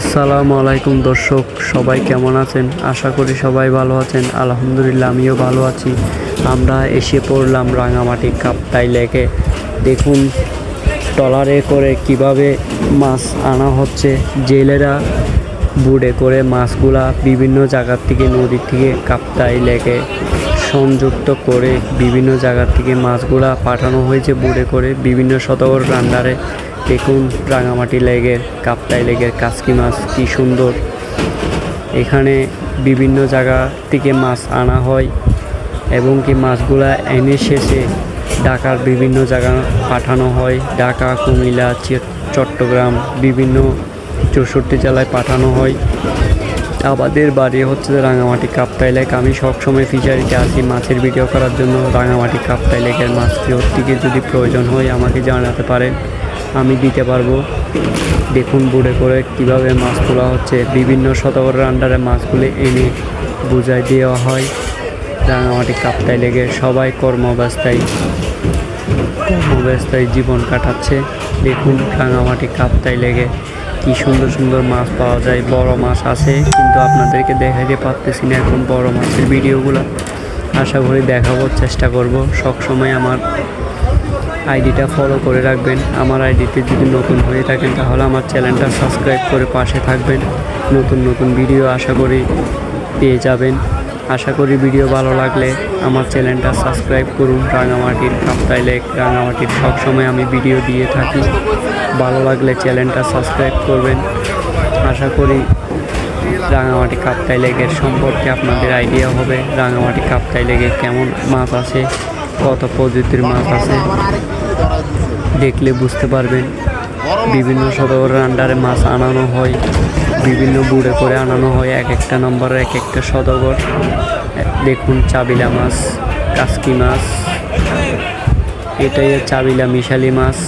আসসালামু আলাইকুম দর্শক, সবাই কেমন আছেন? আশা করি সবাই ভালো আছেন। আলহামদুলিল্লাহ, আমিও ভালো আছি। আমরা এসে পড়লাম রাঙামাটি কাপ্তাই লেকে। দেখুন, ট্রলারে করে কীভাবে মাছ আনা হচ্ছে। জেলেরা বুড়ে করে মাছগুলা বিভিন্ন জায়গার থেকে নদীর থেকে কাপ্তাই লেকে সংযুক্ত করে বিভিন্ন জায়গার থেকে মাছগুলা পাঠানো হয়েছে। বুড়ে করে বিভিন্ন শতকর রান্নারে দেখুন রাঙামাটি লেগের কাপ্তাই লেগের কাসকি মাছ কি সুন্দর। এখানে বিভিন্ন জায়গা থেকে মাছ আনা হয় এবং কি মাছগুলা এনে শেষে ঢাকার বিভিন্ন জায়গা পাঠানো হয়। ঢাকা, কুমিল্লা চট্টগ্রাম বিভিন্ন চৌষট্টি জেলায় পাঠানো হয়। আমাদের বাড়ি হচ্ছে রাঙামাটি কাপ্তাই লেক। আমি সবসময় ফিশারিতে আসি, মাছের ভিডিও করার জন্য। রাঙামাটি কাপ্তাই লেকের মাছ কেউ থেকে যদি প্রয়োজন হয় আমাকে জানাতে পারেন। আমি দিতে পারব। দেখুন বুড়ে করে কীভাবে মাছ তোলা হচ্ছে। বিভিন্ন শতকরের আন্ডারে মাছগুলি এনে বুঝাই দেওয়া হয়। রাঙামাটি কাপ্তাই লেগে সবাই কর্মব্যস্তায় কর্মব্যস্তায় জীবন কাটাচ্ছে। দেখুন রাঙামাটি কাপ্তাই লেগে কি সুন্দর সুন্দর মাছ পাওয়া যায়। বড় মাছ আছে, কিন্তু আপনাদেরকে দেখাইতে পারতেছি না এখন বড় মাছের ভিডিওগুলো। আশা করি দেখাবার চেষ্টা করব। সবসময় আমার আইডিটা ফলো করে রাখবেন। আমার আইডিতে যদি নতুন হয়ে থাকেন, তাহলে আমার চ্যানেলটা সাবস্ক্রাইব করে পাশে থাকবেন। নতুন নতুন ভিডিও আশা করি পেয়ে যাবেন। আশা করি ভিডিও ভালো লাগলে আমার চ্যানেলটা সাবস্ক্রাইব করুন। রাঙামাটির কাপ্তাই লেক রাঙামাটির সবসময় আমি ভিডিও দিয়ে থাকি। ভালো লাগলে চ্যানেলটা সাবস্ক্রাইব করবেন। আশা করি রাঙামাটি কাপ্তাই লেকের সম্পর্কে আপনাদের আইডিয়া হবে। রাঙামাটি কাপ্তাই লেগে কেমন মাছ আছে? কত প্রযুক্তির মাছ আছে? দেখলে বুঝতে পারবেন, বিভিন্ন সদরের আন্ডারে মাছ আনানো হয়, বিভিন্ন বুড়ে করে আনানো হয়, এক একটা নম্বরের এক একটা সদগর। দেখুন চাবিলা মাছ, কাসকি মাছ, এটাই চাবিলা মিশালি মাছ।